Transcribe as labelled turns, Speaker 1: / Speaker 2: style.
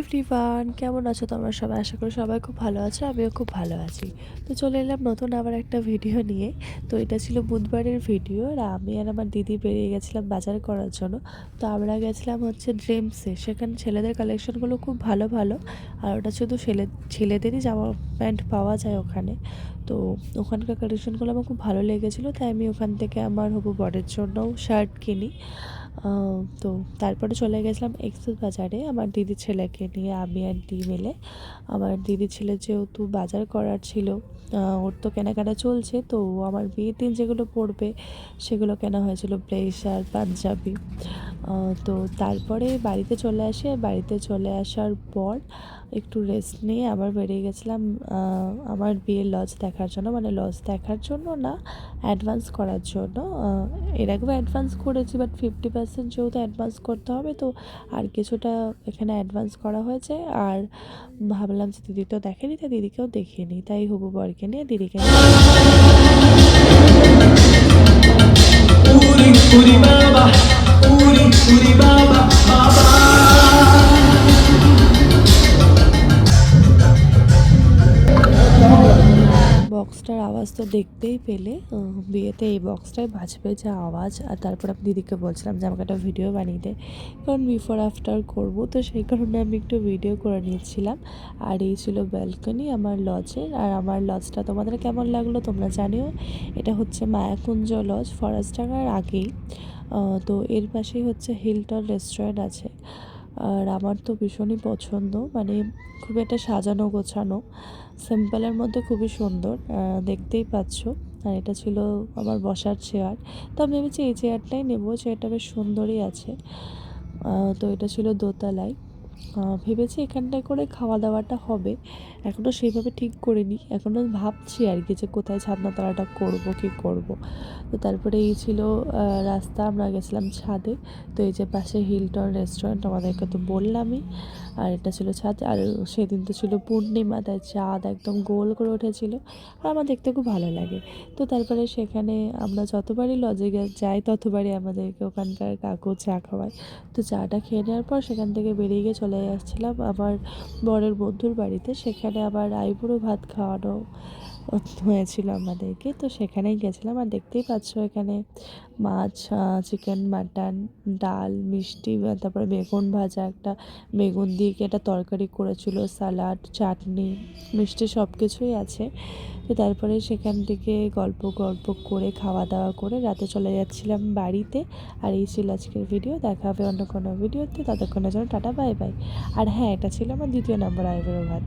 Speaker 1: Everyone কেমন আছো তোমরা সবাই? আশা করি সবাই খুব ভালো আছো, আমিও খুব ভালো আছি। তো চলে এলাম নতুন আবার একটা ভিডিও নিয়ে। তো এটা ছিল বুধবারের ভিডিও আর আমি আর আমার দিদি বেরিয়ে গেছিলাম বাজার করার জন্য। তো আমরা গেছিলাম হচ্ছে ড্রিমসে সেখানে ছেলেদের কালেকশনগুলো খুব ভালো ভালো। আর ওটা শুধু ছেলে, ছেলেদেরই জামা প্যান্ট পাওয়া যায় ওখানে। তো ওখানকার কালেকশনগুলো আমার খুব ভালো লেগেছিলো, তাই আমি ওখান থেকে আমার হবু বরের জন্যও শার্ট কিনি। তো তারপরে চলে গেছিলাম এক্সেস বাজারে আমার দিদি ছেলেকে নিয়ে, আমি আর দি মিলে। আমার দিদি ছেলে যেহেতু বাজার করার ছিল ওর তো কেনাকাটা চলছে, তো আমার বিয়ের দিন যেগুলো পড়বে সেগুলো কেনা হয়েছিল, ব্লেজার, পাঞ্জাবি। তো তারপরে বাড়িতে চলে আসি, আর বাড়িতে চলে আসার পর একটু রেস্ট নিয়ে আবার বেরিয়ে গেছিলাম আমার বিয়ের লজ দেখার জন্য মানে লজ দেখার জন্য না অ্যাডভান্স করার জন্য। এর আগেও অ্যাডভান্স করেছি বাট ফিফটি পার্সেন্ট যেহেতু অ্যাডভান্স করতে হবে, তো আর কিছুটা এখানে অ্যাডভান্স করা হয়েছে। আর ভাবলাম যে দিদি তো দেখেনি, তাই দিদিকেও দেখিয়ে নিই। তাই হবু বরকে নিয়ে দিদিকে নিয়ে
Speaker 2: পুরি বাবা পুরি পুরি Uri
Speaker 1: বক্সটার আওয়াজ তো দেখতেই পেলে। বিয়েতে এই বক্সটাই বাজবে যা আওয়াজ। আর তারপর আমি দিদিকে বলছিলাম যে, আমাকে একটা ভিডিও বানিয়ে দে। কারণ বিফোর আফটার করব। তো সেই কারণে আমি একটু ভিডিও করে নিয়েছিলাম। আর এই ছিল ব্যালকনি আমার লজের আর আমার লজটা তোমাদের কেমন লাগল তোমরা জানিও। এটা হচ্ছে মায়াকুঞ্জ লজ ফরেস্টডাঙ্গার আগেই। তো এর পাশেই হচ্ছে হিলটন রেস্টুরেন্ট আছে। আর আমার তো ভীষণই পছন্দ মানে খুব একটা সাজানো গোছানো, সিম্পলের মধ্যে খুবই সুন্দর দেখতেই পাচ্ছ। আর এটা ছিল আমার বসার চেয়ার তো আমি ভেবেছি এই চেয়ারটাই নেব চেয়ারটা বেশ সুন্দরই আছে। তো এটা ছিল দোতলায়। ভেবেছি এখানটায় করে খাওয়া দাওয়াটা হবে। এখনও সেইভাবে ঠিক করিনি। এখনও ভাবছি আর কি যে কোথায় ছাদনা তলাটা করব, কি করব। তো তারপরে এই ছিল রাস্তা। আমরা গেছিলাম ছাদে। তো এই যে পাশে হিলটন রেস্টুরেন্ট আমাদেরকে তো বললামই। আর এটা ছিল ছাদ। আর সেদিন তো ছিল পূর্ণিমা, তাই চাঁদ একদম গোল করে উঠেছিল। আর আমার দেখতে খুব ভালো লাগে। তো তারপরে সেখানে আমরা যতবারই লজে যাই, ততবারই আমাদেরকে ওখানকার কাকু চা খাওয়ায়। তো চাটা খেয়ে নেওয়ার পর সেখান থেকে বেরিয়ে গিয়ে চলে যাচ্ছিলাম আমার বরের বন্ধুর বাড়িতে। সেখানে আমার আইবুড়ো ভাত খাওয়ানো হয়েছিল আমাদেরকে। তো সেখানেই গেছিলাম আর দেখতেই পাচ্ছ এখানে মাছ চিকেন মাটন ডাল, মিষ্টি তারপরে বেগুন ভাজা, একটা বেগুন দিয়ে কি একটা তরকারি করেছিল স্যালাড চাটনি, মিষ্টি সব কিছুই আছে। তো তারপরে সেখান থেকে গল্প গল্প করে, খাওয়া দাওয়া করে রাতে চলে যাচ্ছিলাম বাড়িতে। আর এই ছিল আজকের ভিডিও দেখা হবে অন্য কোনো ভিডিওতে ততক্ষণের জন্য টাটা বাই বাই আর হ্যাঁ এটা ছিল আমার দ্বিতীয় নম্বর আইবুড়ো ভাত।